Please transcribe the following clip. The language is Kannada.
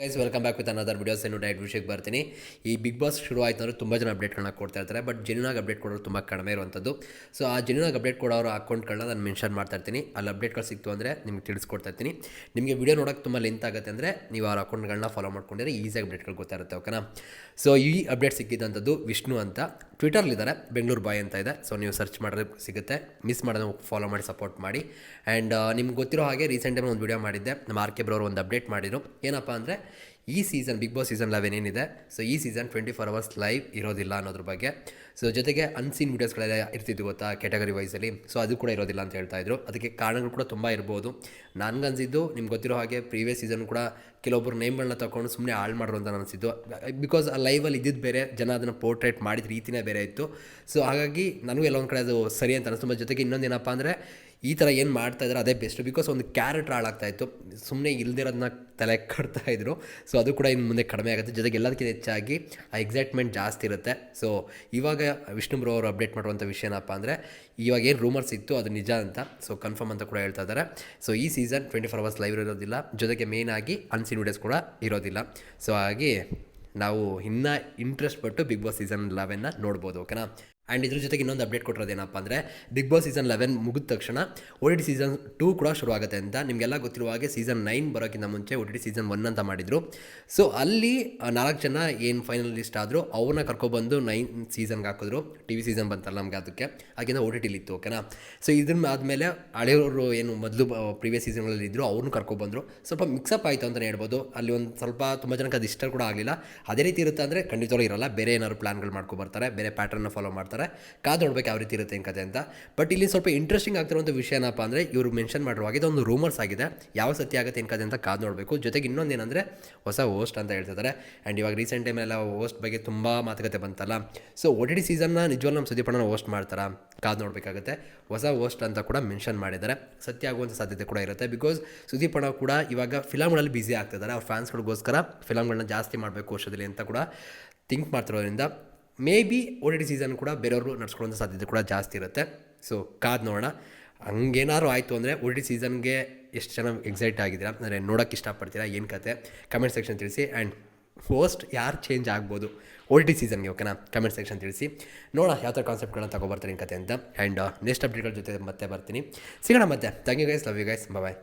Guys welcome back with another videos ಏನು ಡೈಟ್ ವಿಷಯಕ್ಕೆ ಬರ್ತೀನಿ. ಈ ಬಿಗ್ ಬಾಸ್ ಶುರು ಆಯ್ತು ಅಂದರೆ ತುಂಬ ಜನ ಅಪ್ಡೇಟ್ಗಳನ್ನ ಕೊಡ್ತಾ ಇರ್ತಾರೆ ಬಟ್ ಜೆನ್ಯೂನಾಗಿ ಅಪ್ಡೇಟ್ ಕೊಡೋರು ತುಂಬ ಕಡಿಮೆ ಇರುವಂಥದ್ದು ಸೊ ಆ ಜೆನ್ಯೂನಾಗಿ ಅಪ್ಡೇಟ್ ಕೊಡೋರ ಅಕೌಂಟ್ಗಳನ್ನ ನಾನು ಮೆನ್ಷನ್ ಮಾಡ್ತಾ ಇರ್ತೀನಿ. ಅಲ್ಲಿ ಅಪ್ಡೇಟ್ಗಳು ಸಿಕ್ತು ಅಂದರೆ ನಿಮ್ಗೆ ತಿಳಿಸ್ಕೊಡ್ತಾ ಇರ್ತೀನಿ. ನಿಮಗೆ ವಿಡಿಯೋ ನೋಡೋಕೆ ತುಂಬ ಲೆಂತ್ ಆಗುತ್ತೆ ಅಂದರೆ ನೀವು ಅವ್ರ ಅಕೌಂಟ್ಗಳನ್ನ ಫಾಲೋ ಮಾಡ್ಕೊಂಡಿದ್ರೆ ಈಸಿಯಾಗಿ ಅಪ್ಡೇಟ್ಗಳು ಗೊತ್ತಾಗುತ್ತೆ ಓಕೆನಾ ಸೊ ಈ ಅಪ್ಡೇಟ್ ಸಿಕ್ಕಿದ್ದಂಥದ್ದು ವಿಷ್ಣು ಅಂತ. ಟ್ವಿಟರ್ಲಿದ್ದಾರೆ ಬೆಂಗಳೂರು ಬಾಯ್ ಅಂತ ಇದೆ. ಸೊ ನೀವು ಸರ್ಚ್ ಮಾಡಿದ್ರೆ ಸಿಗುತ್ತೆ. ಮಿಸ್ ಮಾಡೋದು ಫಾಲೋ ಮಾಡಿ ಸಪೋರ್ಟ್ ಮಾಡಿ. ಆ್ಯಂಡ್ ನಿಮ್ಗೆ ಗೊತ್ತಿರೋ ಹಾಗೆ ರೀಸೆಂಟ್ ಒಂದು ವಿಡಿಯೋ ಮಾಡಿದ್ದೆ. ನಮ್ಮ ಆರ್ ಕೆ ಬ್ರೋರು ಒಂದು ಅಪ್ಡೇಟ್ ಮಾಡಿದ್ರು. ಏನಪ್ಪ ಅಂದರೆ ಈ season Bigg Boss season eleven ಏನಿದೆ? ಸೊ ಈ season twenty four hours live ಇರೋದಿಲ್ಲ ಅನ್ನೋದ್ರ ಬಗ್ಗೆ. ಸೊ ಜೊತೆಗೆ ಅನ್ಸೀನ್ ವೀಡಿಯೋಸ್ಗಳೆಲ್ಲ ಇರ್ತಿದ್ವು ಗೊತ್ತಾ ಕ್ಯಾಟಗರಿ ವೈಸಲ್ಲಿ ಸೊ ಅದು ಕೂಡ ಇರೋದಿಲ್ಲ ಅಂತ ಹೇಳ್ತಾ ಇದ್ರು. ಅದಕ್ಕೆ ಕಾರಣಗಳು ಕೂಡ ತುಂಬ ಇರ್ಬೋದು. ನನಗನ್ಸಿದ್ದು ನಿಮ್ಗೆ ಗೊತ್ತಿರೋ ಹಾಗೆ ಪ್ರೀವಿಯಸ್ ಸೀಸನ್ ಕೂಡ ಕೆಲವೊಬ್ಬರು ನೇಮ್ಗಳನ್ನ ತಗೊಂಡು ಸುಮ್ಮನೆ ಹಾಳು ಮಾಡ್ರು ಅಂತ ಅನಿಸಿದ್ದು ಬಿಕಾಸ್ ಆ ಲೈವಲ್ಲಿ ಇದ್ದಿದ್ದು ಬೇರೆ, ಜನ ಅದನ್ನು ಪೋರ್ಟ್ರೇಟ್ ಮಾಡಿದ ರೀತಿನೇ ಬೇರೆ ಇತ್ತು. ಸೊ ಹಾಗಾಗಿ ನನಗೂ ಎಲ್ಲೊಂದು ಕಡೆ ಅದು ಸರಿ ಅಂತ ಅನಿಸ್ತು. ಜೊತೆಗೆ ಇನ್ನೊಂದು ಏನಪ್ಪ ಅಂದರೆ ಈ ಥರ ಏನು ಮಾಡ್ತಾ ಇದ್ದಾರೆ, ಅದೇ ಬೆಸ್ಟ್ ಬಿಕಾಸ್ ಒಂದು ಕ್ಯಾರೆಕ್ಟರ್ ಹಾಳಾಗ್ತಾ ಇತ್ತು. ಸುಮ್ಮನೆ ಇಲ್ದಿರೋದನ್ನ ತಲೆ ಕಟ್ತಾ ಇದ್ರು. ಸೊ ಅದು ಕೂಡ ಇನ್ನು ಮುಂದೆ ಕಡಿಮೆ ಆಗುತ್ತೆ. ಜೊತೆಗೆ ಎಲ್ಲದಕ್ಕಿಂತ ಹೆಚ್ಚಾಗಿ ಆ ಎಕ್ಸೈಟ್ಮೆಂಟ್ ಜಾಸ್ತಿ ಇರುತ್ತೆ. ಸೊ ಇವಾಗ ವಿಷ್ಣು ಬ್ರೋ ಅವರು ಅಪ್ಡೇಟ್ ಮಾಡುವಂಥ ವಿಷಯ ಏನಪ್ಪ ಅಂದರೆ, ಇವಾಗ ಏನು ರೂಮರ್ಸ್ ಇತ್ತು ಅದು ನಿಜ ಅಂತ. ಸೊ ಕನ್ಫರ್ಮ್ ಅಂತ ಕೂಡ ಹೇಳ್ತಾ ಇದ್ದಾರೆ. ಸೊ ಈ season twenty four hours live ಇರೋದಿಲ್ಲ. ಜೊತೆಗೆ ಮೇಯ್ನ್ ಆಗಿ ಅನ್ಸಿನ್ ವಿಡಿಯೋಸ್ ಕೂಡ ಇರೋದಿಲ್ಲ. ಸೊ ಹಾಗೆ ನಾವು ಇನ್ನೂ ಇಂಟ್ರೆಸ್ಟ್ ಪಟ್ಟು ಬಿಗ್ ಬಾಸ್ ಸೀಸನ್ ಲೆವೆನ್ನ ನೋಡ್ಬೋದು ಓಕೆನಾ ಆ್ಯಂಡ್ ಇದ್ರ ಜೊತೆಗೆ ಇನ್ನೊಂದು ಅಪ್ಡೇಟ್ ಕೊಟ್ಟಿರೋದು ಏನಪ್ಪ ಅಂದರೆ ಬಿಗ್ ಬಾಸ್ ಸೀಸನ್ ಲೆವೆನ್ ಮುಗಿದ ತಕ್ಷಣ ಒ ಟಿ ಸೀಸನ್ ಟೂ ಕೂಡ ಶುರುವಾಗುತ್ತೆ ಅಂತ ನಿಮಗೆಲ್ಲ ಗೊತ್ತಿರುವ ಹಾಗೆ ಸೀಸನ್ ನೈನ್ ಬರೋಕ್ಕಿಂತ ಮುಂಚೆ ಒ ಟಿ ಸೀಸನ್ ಒನ್ ಅಂತ ಮಾಡಿದರು. ಸೊ ಅಲ್ಲಿ ನಾಲ್ಕು ಜನ ಏನು ಫೈನಲ್ ಲಿಸ್ಟ್ ಆದರೂ ಅವ್ರನ್ನ ಕರ್ಕೊಬಂದು ನೈನ್ ಸೀಸನ್ಗೆ ಹಾಕಿದ್ರು. ಟಿ ವಿ ಸೀಸನ್ ಬಂತಲ್ಲ ನಮಗೆ ಅದಕ್ಕೆ. ಹಾಗೆಂದ್ರೆ ಒ ಟಿ ಟಿಲಿ ಇತ್ತು ಓಕೆನಾ ಸೊ ಇದನ್ನ ಆದಮೇಲೆ ಹಳೆಯವರು ಏನು ಮೊದಲು ಪ್ರೀವಿಯಸ್ ಸೀಸನ್ಗಳಲ್ಲಿ ಇದ್ದರು ಅವ್ರನ್ನೂ ಕರ್ಕೊಬಂದರು. ಸ್ವಲ್ಪ ಮಿಕ್ಸಪ್ ಆಯಿತು ಅಂತಲೇ ಹೇಳ್ಬೋದು. ಅಲ್ಲಿ ಒಂದು ಸ್ವಲ್ಪ ತುಂಬ ಜನಕ್ಕೆ ಅದು ಇಷ್ಟ ಕೂಡ ಆಗಲಿಲ್ಲ. ಅದೇ ರೀತಿ ಇರುತ್ತೆ ಅಂದರೆ ಖಂಡಿತವಾಗ್ಲೂ ಇರಲ್ಲ. ಬೇರೆ ಏನಾದ್ರು ಪ್ಲ್ಯಾನ್ಗಳು ಮಾಡ್ಕೊಬರ್ತಾರೆ ಬೇರೆ ಪ್ಯಾಟರ್ನ ಫಾಲೋ ಮಾಡ್ತಾರೆ. ಕಾದು ನೋಡ್ಬೇಕು ಯಾವ ರೀತಿ ಇರುತ್ತೆ ಏನು ಕತೆ ಅಂತ. ಬಟ್ ಇಲ್ಲಿ ಸ್ವಲ್ಪ ಇಂಟ್ರೆಸ್ಟಿಂಗ್ ಆಗ್ತಿರುವಂಥ ವಿಷಯ ಏನಪ್ಪ ಅಂದರೆ ಇವರು ಮೆನ್ಷನ್ ಮಾಡಿರುವಾಗ ಇದೊಂದು ರೂಮರ್ಸ್ ಆಗಿದೆ. ಯಾವ ಸತ್ಯ ಆಗುತ್ತೆ ಏನು ಕತೆ ಅಂತ ಕಾದು ನೋಡಬೇಕು. ಜೊತೆಗೆ ಇನ್ನೊಂದು ಏನಂದರೆ ಹೊಸ ಹೋಸ್ಟ್ ಅಂತ ಹೇಳ್ತಿದ್ದಾರೆ ಆ್ಯಂಡ್ ಇವಾಗ ರೀಸೆಂಟ್ ಟೈಮೆಲ್ಲ ಹೋಸ್ಟ್ ಬಗ್ಗೆ ತುಂಬ ಮಾತುಕತೆ ಬಂತಲ್ಲ. ಸೊ ಒ ಟಿ ಡಿ ಸೀಸನ್ನ ನಿಜವಾಗ್ಲೂ ನಮ್ಮ ಸುದೀಪಣ್ಣ ಹೋಸ್ಟ್ ಮಾಡ್ತಾರಾ? ಕಾದು ನೋಡಬೇಕಾಗುತ್ತೆ. ಹೊಸ ಹೋಸ್ಟ್ ಅಂತ ಕೂಡ ಮೆನ್ಷನ್ ಮಾಡಿದ್ದಾರೆ. ಸತ್ಯ ಆಗುವಂಥ ಸಾಧ್ಯತೆ ಕೂಡ ಇರುತ್ತೆ. ಬಿಕಾಸ್ ಸುದೀಪಣ್ಣ ಕೂಡ ಇವಾಗ ಫಿಲಮ್ಗಳಲ್ಲಿ ಬ್ಯುಸಿ ಆಗ್ತಿದ್ದಾರೆ ಅವ್ರ ಫ್ಯಾನ್ಸ್ಗಳಿಗೋಸ್ಕರ ಫಿಲಮ್ಗಳನ್ನ ಜಾಸ್ತಿ ಮಾಡಬೇಕು ವರ್ಷದಲ್ಲಿ ಅಂತ ಕೂಡ ಥಿಂಕ್ ಮಾಡ್ತಿರೋದ್ರಿಂದ maybe O D season ಕೂಡ ಬೇರೆಯವರು ನಡ್ಸ್ಕೊಳ್ಳೋಂಥ ಸಾಧ್ಯತೆ ಕೂಡ ಜಾಸ್ತಿ ಇರುತ್ತೆ. ಸೊ ಕಾದು ನೋಡೋಣ. ಹಂಗೇನಾದ್ರು ಆಯಿತು ಅಂದರೆ ಓ ಟಿ ಸೀಸನ್ಗೆ ಎಷ್ಟು ಜನ ಎಕ್ಸೈಟ್ ಆಗಿದ್ದೀರಾ? ಅಂದರೆ ನೋಡೋಕ್ಕೆ ಇಷ್ಟಪಡ್ತೀರಾ? ಏನು ಕತೆ? ಕಮೆಂಟ್ ಸೆಕ್ಷನ್ ತಿಳಿಸಿ. ಆ್ಯಂಡ್ ಹೋಸ್ಟ್ ಯಾರು ಚೇಂಜ್ ಆಗ್ಬೋದು? ಓ ಟಿ ಸೀಸನ್ಗೆ ಓಕೆನಾ ಕಮೆಂಟ್ ಸೆಕ್ಷನ್ ತಿಳಿಸಿ. ನೋಡೋಣ ಯಾವ ಥರ ಕಾನ್ಸೆಪ್ಟ್ಗಳನ್ನ ತಗೊಬರ್ತೀನಿ ಕತೆ ಅಂತ. ಆ್ಯಂಡ್ ನೆಕ್ಸ್ಟ್ ಅಪ್ಡೇಟ್ಗಳ ಜೊತೆ ಮತ್ತೆ ಬರ್ತೀನಿ. ಸಿಗೋಣ ಮತ್ತೆ. Thank you guys love you guys bye